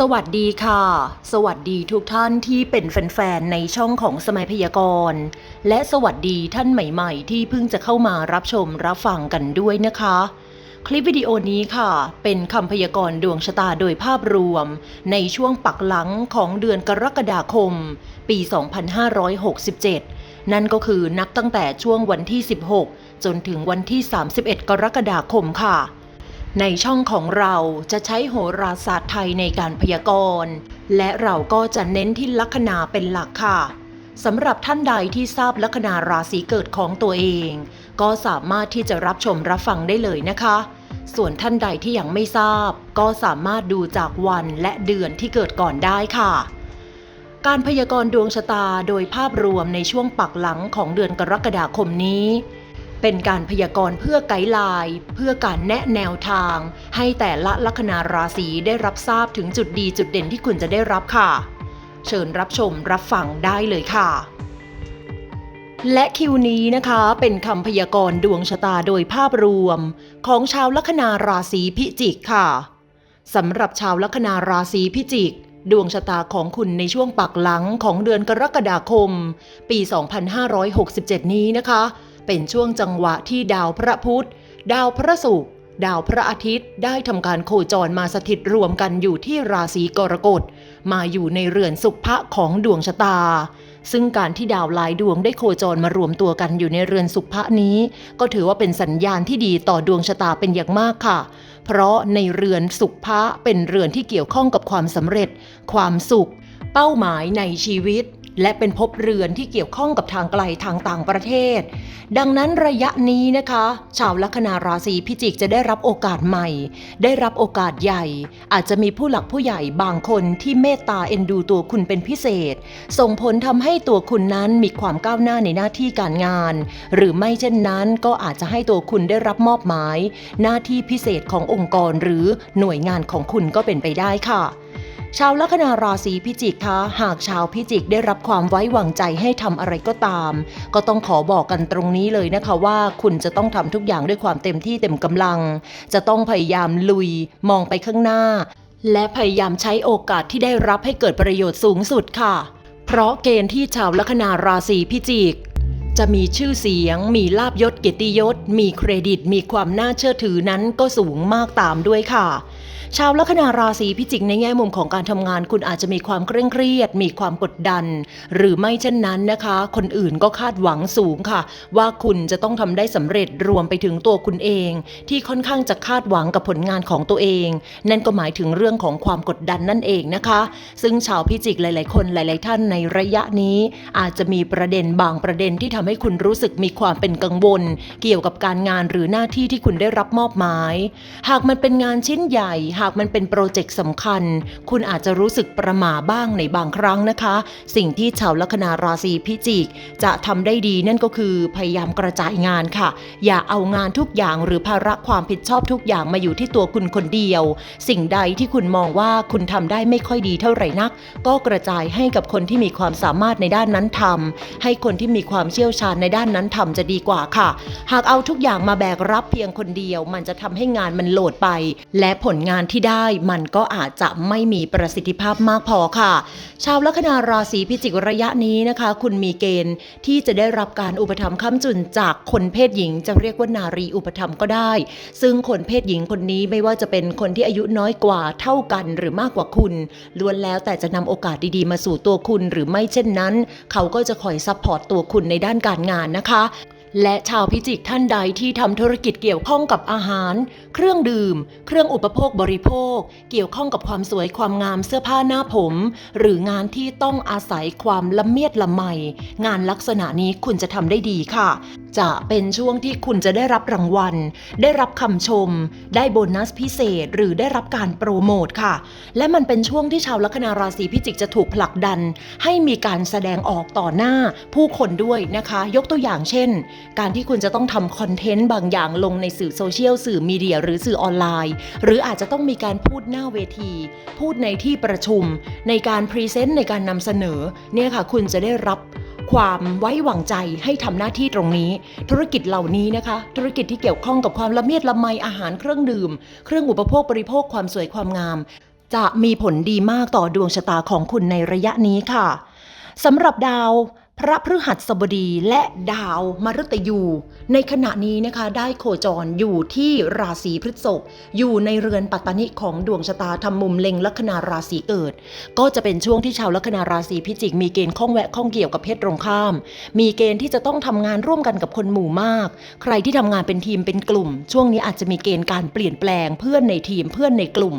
สวัสดีค่ะ สวัสดีทุกท่านที่เป็นแฟนๆ ในช่องของสมัยพยากรณ์ และสวัสดีท่านใหม่ๆ ที่เพิ่งจะเข้ามารับชมรับฟังกันด้วยนะคะ คลิปวิดีโอนี้ค่ะ เป็นคำพยากรณ์ดวงชะตาโดยภาพรวม ในช่วงปักหลังของเดือนกรกฎาคม ปี 2567 นั่นก็คือนับตั้งแต่ช่วงวันที่ 16 จนถึงวันที่ 31 กรกฎาคมค่ะ ในช่องของเราจะใช้โหราศาสตร์ไทยในการพยากรณ์ และเราก็จะเน้นที่ลัคนาเป็นหลักค่ะสำหรับท่านใดที่ทราบลัคนาราศีเกิดของตัวเอง ก็สามารถที่จะรับชมรับฟังได้เลยนะคะ ส่วนท่านใดที่ยังไม่ทราบ ก็สามารถดูจากวันและเดือนที่เกิดก่อนได้ค่ะ การพยากรณ์ดวงชะตาโดยภาพรวมในช่วงปักหลังของเดือนกรกฎาคมนี้ เป็นการพยากรณ์เพื่อไกด์ไลน์เพื่อการแนะแนวทาง ให้แต่ละลัคนาราศีได้รับทราบถึงจุดดีจุดเด่นที่คุณจะได้รับค่ะ เชิญรับชมรับฟังได้เลยค่ะ และคิวนี้นะคะเป็นคำพยากรณ์ดวงชะตาโดยภาพรวม ของชาวลัคนาราศีพิจิกค่ะสำหรับชาวลัคนาราศีพิจิกดวงชะตาของคุณในช่วงปักหลังของเดือนกรกฎาคม ปี 2567 นี้นะคะ เป็นช่วงจังหวะที่ดาวพระพุธ ดาวพระศุกร์ดาวพระอาทิตย์ได้ทำการโคจรมาสถิตรวมกันอยู่ที่ราศีกรกฎ มาอยู่ในเรือนสุภะของดวงชะตา ซึ่งการที่ดาวหลายดวงได้โคจรมารวมตัวกันอยู่ในเรือนสุภะนี้ ก็ถือว่าเป็นสัญญาณที่ดีต่อดวงชะตาเป็นอย่างมากค่ะ เพราะในเรือนสุภะเป็นเรือนที่เกี่ยวข้องกับความสำเร็จ ความสุข เป้าหมายในชีวิต และเป็นภพเรือนที่เกี่ยวข้องกับทางไกลทางต่างประเทศ ดังนั้นระยะนี้นะคะ ชาวลัคนาราศีพิจิกจะได้รับโอกาสใหม่ ได้รับโอกาสใหญ่ อาจจะมีผู้หลักผู้ใหญ่บางคนที่เมตตาเอ็นดูตัวคุณเป็นพิเศษ ส่งผลทำให้ตัวคุณนั้นมีความก้าวหน้าในหน้าที่การงาน หรือไม่เช่นนั้นก็อาจจะให้ตัวคุณได้รับมอบหมาย หน้าที่พิเศษขององค์กรหรือหน่วยงานของคุณก็เป็นไปได้ค่ะ ชาวลัคนาราศีพิจิกคะ หากชาวพิจิกได้รับความไว้วางใจให้ทำอะไรก็ตาม ก็ต้องขอบอกกันตรงนี้เลยนะคะว่า คุณจะต้องทำทุกอย่างด้วยความเต็มที่เต็มกำลัง จะต้องพยายามลุย มองไปข้างหน้า และพยายามใช้โอกาสที่ได้รับให้เกิดประโยชน์สูงสุดค่ะ เพราะเกณฑ์ที่ชาวลัคนาราศีพิจิกจะมีชื่อเสียง มีลาบยศเกียรติยศ มีเครดิต มีความน่าเชื่อถือนั้นก็สูงมากตามด้วยค่ะ ชาวลัคนาราศีพิจิกในแง่มุมของการทำงาน คุณอาจจะมีความเคร่งเครียด มีความกดดัน หรือไม่เช่นนั้นนะคะ คนอื่นก็คาดหวังสูงค่ะ ว่าคุณจะต้องทำได้สำเร็จรวมไปถึงตัวคุณเอง ที่ค่อนข้างจะคาดหวังกับผลงานของตัวเอง นั่นก็หมายถึงเรื่องของความกดดันนั่นเองนะคะ ซึ่งชาวพิจิกหลาย ๆ คนหลาย ๆ ท่านในระยะนี้ อาจจะมีประเด็นบางประเด็นที่ทำให้คุณรู้สึกมีความเป็นกังวล เกี่ยวกับการงานหรือหน้าที่ที่คุณได้รับมอบหมาย หากมันเป็นงานชิ้นใหญ่หากมันเป็นโปรเจกต์สำคัญ คุณอาจจะรู้สึกประหม่าบ้างในบางครั้งนะคะ สิ่งที่ชาวลัคนาราศีพิจิก จะทำได้ดีนั่นก็คือพยายามกระจายงานค่ะ อย่าเอางานทุกอย่างหรือภาระความผิดชอบทุกอย่างมาอยู่ที่ตัวคุณคนเดียว สิ่งใดที่คุณมองว่าคุณทำได้ไม่ค่อยดีเท่าไหร่นัก ก็กระจายให้กับคนที่มีความสามารถในด้านนั้นทำให้คนที่มีความเชี่ยวชาญในด้านนั้นทำจะดีกว่าค่ะ หากเอาทุกอย่างมาแบกรับเพียงคนเดียว มันจะทำให้งานมันโหลดไป และผลงานที่ได้มันก็อาจจะไม่มีประสิทธิภาพมากพอค่ะ ชาวลัคนาราศีพิจิกระยะนี้นะคะ คุณมีเกณฑ์ที่จะได้รับการอุปถัมภ์ค้ำจุนจากคนเพศหญิง จะเรียกว่านารีอุปถัมภ์ก็ได้ ซึ่งคนเพศหญิงคนนี้ไม่ว่าจะเป็นคนที่อายุน้อยกว่าเท่ากันหรือมากกว่าคุณล้วนแล้วแต่จะนำโอกาสดีๆ มาสู่ตัวคุณหรือไม่เช่นนั้น เขาก็จะคอยซัพพอร์ตตัวคุณในด้านการงานนะคะ และชาวพิจิกท่านใดที่ทำธุรกิจเกี่ยวข้องกับอาหาร เครื่องดื่ม เครื่องอุปโภคบริโภค เกี่ยวข้องกับความสวยความงามเสื้อผ้าหน้าผม หรืองานที่ต้องอาศัยความละเมียดละไม งานลักษณะนี้คุณจะทำได้ดีค่ะ จะเป็นช่วงที่คุณจะได้รับรางวัล ได้รับคำชม ได้โบนัสพิเศษ หรือได้รับการโปรโมทค่ะ และมันเป็นช่วงที่ชาวลัคนาราศีพิจิกจะถูกผลักดัน ให้มีการแสดงออกต่อหน้าผู้คนด้วยนะคะ ยกตัวอย่างเช่นการที่คุณจะต้องทำคอนเทนต์บางอย่างลงในสื่อโซเชียลสื่อมีเดียหรือสื่อออนไลน์ หรืออาจจะต้องมีการพูดหน้าเวที พูดในที่ประชุม ในการพรีเซนต์ในการนำเสนอเนี่ยค่ะคุณจะได้รับความไว้วางใจให้ทำหน้าที่ตรงนี้ ธุรกิจเหล่านี้นะคะ ธุรกิจที่เกี่ยวข้องกับความละเมียดละไมอาหารเครื่องดื่ม เครื่องอุปโภคบริโภคความสวยความงาม จะมีผลดีมากต่อดวงชะตาของคุณในระยะนี้ค่ะสำหรับดาว พระพฤหัสบดีและดาวมฤตยู ในขณะนี้นะคะได้โคจรอยู่ที่ราศีพฤษภอยู่ในเรือนปัตตานิของดวงชะตาทำมุมเล็งลัคนาราศีเกิด ก็จะเป็นช่วงที่ชาวลัคนาราศีพิจิก มีเกณฑ์ข้องแวะข้องเกี่ยวกับเพศตรงข้าม มีเกณฑ์ที่จะต้องทำงานร่วมกันกับคนหมู่มาก ใครที่ทำงานเป็นทีมเป็นกลุ่ม ช่วงนี้อาจจะมีเกณฑ์การเปลี่ยนแปลงเพื่อนในทีมเพื่อนในกลุ่ม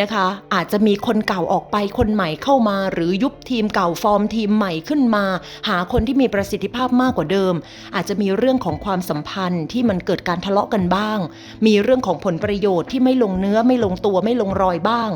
นะคะ อาจจะมีคนเก่าออกไปคนใหม่เข้ามา หรือยุบทีมเก่าฟอร์มทีมใหม่ขึ้นมา หาคนที่มีประสิทธิภาพมากกว่าเดิม อาจจะมีเรื่องของความสัมพันธ์ที่มันเกิดการทะเลาะกันบ้าง มีเรื่องของผลประโยชน์ที่ไม่ลงเนื้อไม่ลงตัวไม่ลงรอยบ้าง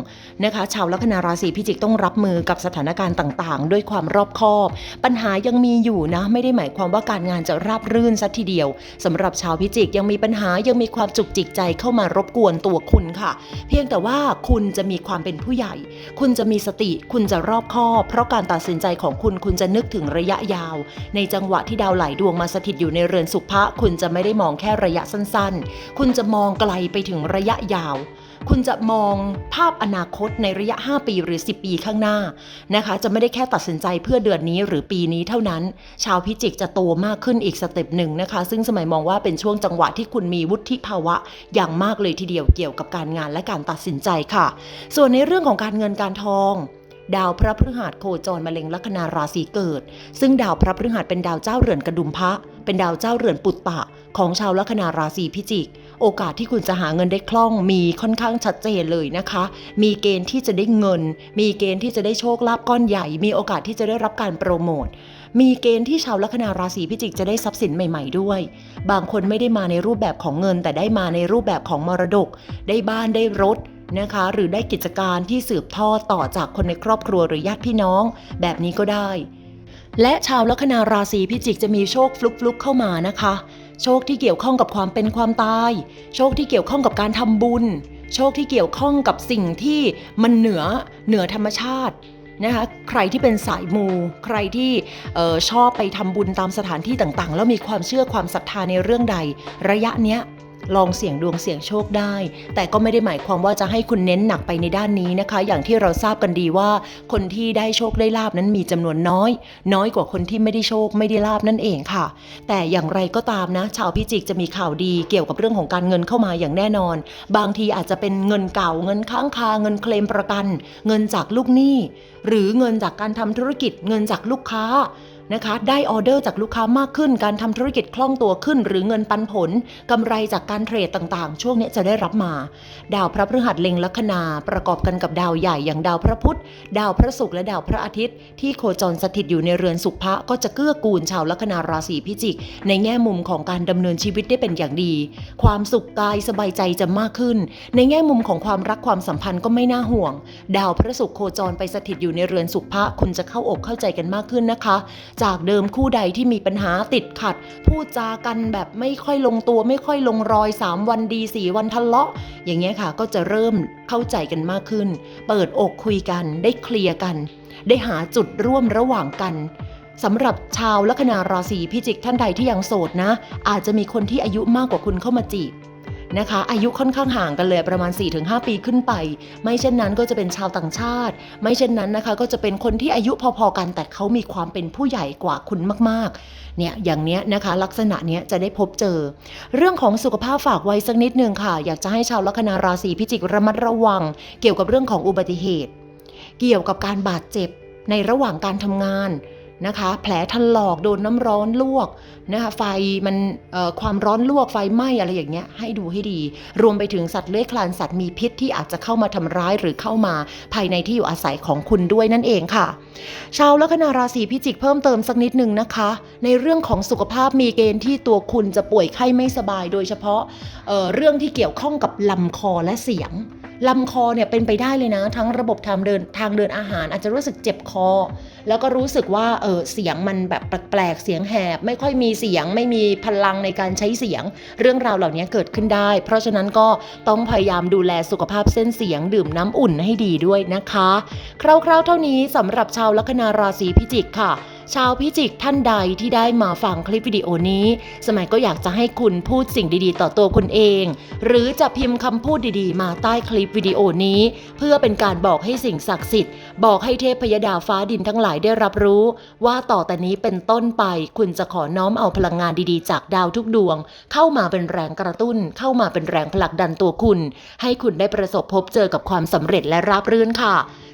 นะคะ ชาวลัคนาราศีพิจิกต้องรับมือกับสถานการณ์ต่างๆ ด้วยความรอบคอบ ปัญหายังมีอยู่นะ ไม่ได้หมายความว่าการงานจะราบรื่นสัทีเดียวสำหรับชาวพิจิกยังมีปัญหายังมีความจุกจิกใจเข้ามารบกวนตัวคุณค่ะ เพียงแต่ว่าคุณจะมีความเป็นผู้ใหญ่ คุณจะมีสติ คุณจะรอบคอบ เพราะการตัดสินใจของคุณคุณจะนึกถึงระยะยาว ในจังหวะที่ดาวไหลดวงมาสถิตอยู่ในเรือนสุภะคุณจะไม่ได้มองแค่ระยะสั้นๆ คุณจะมองไกลไปถึงระยะยาว คุณจะมองภาพอนาคตในระยะ 5 ปีหรือ 10 ปีข้างหน้านะคะ จะไม่ได้แค่ตัดสินใจเพื่อเดือนนี้หรือปีนี้เท่านั้น ชาวพิจิกจะโตมากขึ้นอีกสเต็ปหนึ่งนะคะ ซึ่งสมัยมองว่าเป็นช่วงจังหวะที่คุณมีวุฒิภาวะอย่างมากเลยทีเดียวเกี่ยวกับการงานและการตัดสินใจค่ะ ส่วนในเรื่องของการเงินการทอง ดาวพระพฤหัสโคจรมาเล็งลัคนาราศีเกิด ซึ่งดาวพระพฤหัสเป็นดาวเจ้าเรือนกระดุมพระ เป็นดาวเจ้าเรือนปุตตะ ของชาวลัคนาราศีพิจิก โอกาสที่คุณจะหาเงินได้คล่องมีค่อนข้างชัดเจนเลยนะคะ มีเกณฑ์ที่จะได้เงิน มีเกณฑ์ที่จะได้โชคลาภก้อนใหญ่ มีโอกาสที่จะได้รับการโปรโมท มีเกณฑ์ที่ชาวลัคนาราศีพิจิกจะได้ทรัพย์สินใหม่ ๆด้วย บางคนไม่ได้มาในรูปแบบของเงินแต่ได้มาในรูปแบบของมรดก ได้บ้านได้รถ นะคะ หรือได้กิจการที่สืบทอดต่อจากคนในครอบครัวหรือญาติพี่น้อง แบบนี้ก็ได้ และชาวลัคนาราศีพิจิกจะมีโชคฟลุกๆเข้ามานะคะ โชคที่เกี่ยวข้องกับความเป็นความตาย โชคที่เกี่ยวข้องกับการทำบุญ โชคที่เกี่ยวข้องกับสิ่งที่มันเหนือเหนือธรรมชาตินะคะใครที่เป็นสายมู ใครที่ออชอบไปทำบุญตามสถานที่ต่างๆ แล้วมีความเชื่อความศรัทธาในเรื่องใด ระยะเนี้ย ลองเสี่ยงดวงเสี่ยงโชคได้ แต่ก็ไม่ได้หมายความว่าจะให้คุณเน้นหนักไปในด้านนี้นะคะ อย่างที่เราทราบกันดีว่า คนที่ได้โชคได้ลาบนั้นมีจำนวนน้อย น้อยกว่าคนที่ไม่ได้โชคไม่ได้ลาบนั่นเองค่ะ แต่อย่างไรก็ตามนะ ชาวพิจิกจะมีข่าวดีเกี่ยวกับเรื่องของการเงินเข้ามาอย่างแน่นอน บางทีอาจจะเป็นเงินเก่าเงินค้างคาเงินเคลมประกัน เงินจากลูกหนี้ หรือเงินจากการทำธุรกิจ เงินจากลูกค้า นะคะ ได้ออเดอร์จากลูกค้ามากขึ้น การทำธุรกิจคล่องตัวขึ้น หรือเงินปันผลกำไรจากการเทรดต่างๆ ช่วงนี้จะได้รับมา ดาวพระพฤหัสเล็งลัคนา ประกอบกันกับดาวใหญ่อย่างดาวพระพุธ ดาวพระศุกร์และดาวพระอาทิตย์ ที่โคจรสถิตอยู่ในเรือนสุภะก็จะเกื้อกูลชาวลัคนาราศีพิจิก ในแง่มุมของการดำเนินชีวิตได้เป็นอย่างดี ความสุขกายสบายใจจะมากขึ้น ในแง่มุมของความรักความสัมพันธ์ก็ไม่น่าห่วง ดาวพระศุกร์โคจรไปสถิตอยู่ในเรือนสุภะคุณจะเข้าอกเข้าใจกันมากขึ้นนะคะจากเดิมคู่ใดที่มีปัญหาติดขัด พูดจากันแบบไม่ค่อยลงตัวไม่ค่อยลงรอย 3 วันดี 4 วันทะเลาะ อย่างเงี้ยค่ะก็จะเริ่มเข้าใจกันมากขึ้น เปิดอกคุยกันได้เคลียร์กัน ได้หาจุดร่วมระหว่างกันสำหรับชาวลัคนาราศีพิจิกท่านใดที่ยังโสดนะ อาจจะมีคนที่อายุมากกว่าคุณเข้ามาจีบ นะคะ อายุค่อนข้างห่างกันเลยประมาณ 4-5 ปีขึ้นไป ไม่เช่นนั้นก็จะเป็นชาวต่างชาติ ไม่เช่นนั้นนะคะ ก็จะเป็นคนที่อายุพอๆกันแต่เขามีความเป็นผู้ใหญ่กว่าคุณมากๆ เนี่ยอย่างเนี้ยนะคะ ลักษณะเนี้ยจะได้พบเจอ เรื่องของสุขภาพฝากไว้สักนิดนึงค่ะ อยากจะให้ชาวลัคนาราศีพิจิกระมัดระวัง เกี่ยวกับเรื่องของอุบัติเหตุ เกี่ยวกับการบาดเจ็บในระหว่างการทำงาน นะคะ แผลถลอกโดนน้ำร้อนลวกนะคะไฟมันความร้อนลวกไฟไหม้อะไรอย่างเงี้ยให้ดูให้ดี รวมไปถึงสัตว์เลื้อยคลานสัตว์มีพิษที่อาจจะเข้ามาทำร้ายหรือเข้ามา ภายในที่อยู่อาศัยของคุณด้วยนั่นเองค่ะ ชาวลัคนาราศีพิจิกเพิ่มเติมสักนิดหนึ่งนะคะ ในเรื่องของสุขภาพมีเกณฑ์ที่ตัวคุณจะป่วยไข้ไม่สบาย โดยเฉพาะเเรื่องที่เกี่ยวข้องกับลำคอและเสียง ลำคอเนี่ยเป็นไปได้เลยนะ ทั้งระบบทางเดินทางเดินอาหาร อาจจะรู้สึกเจ็บคอ แล้วก็รู้สึกว่าเออเสียงมันแบบแปลกๆเสียงแหบ ไม่ค่อยมีเสียงไม่มีพลังในการใช้เสียง เรื่องราวเหล่านี้เกิดขึ้นได้ เพราะฉะนั้นก็ต้องพยายามดูแลสุขภาพเส้นเสียงดื่มน้ำอุ่นให้ดีด้วยนะคะ คร่าวๆเท่านี้สำหรับชาวลัคนาราศีพิจิกค่ะ ชาวพิจิกท่านใดที่ได้มาฟังคลิปวิดีโอนี้ สมัยก็อยากจะให้คุณพูดสิ่งดีๆ ต่อตัวคุณเอง หรือจะพิมพ์คำพูดดีๆ มาใต้คลิปวิดีโอนี้ เพื่อเป็นการบอกให้สิ่งศักดิ์สิทธิ์ บอกให้เทพพยดาฟ้าดินทั้งหลายได้รับรู้ ว่าต่อแต่นี้เป็นต้นไป คุณจะขอน้อมเอาพลังงานดีๆ จากดาวทุกดวง เข้ามาเป็นแรงกระตุ้น เข้ามาเป็นแรงผลักดันตัวคุณ ให้คุณได้ประสบพบเจอกับความสำเร็จและราบรื่นค่ะ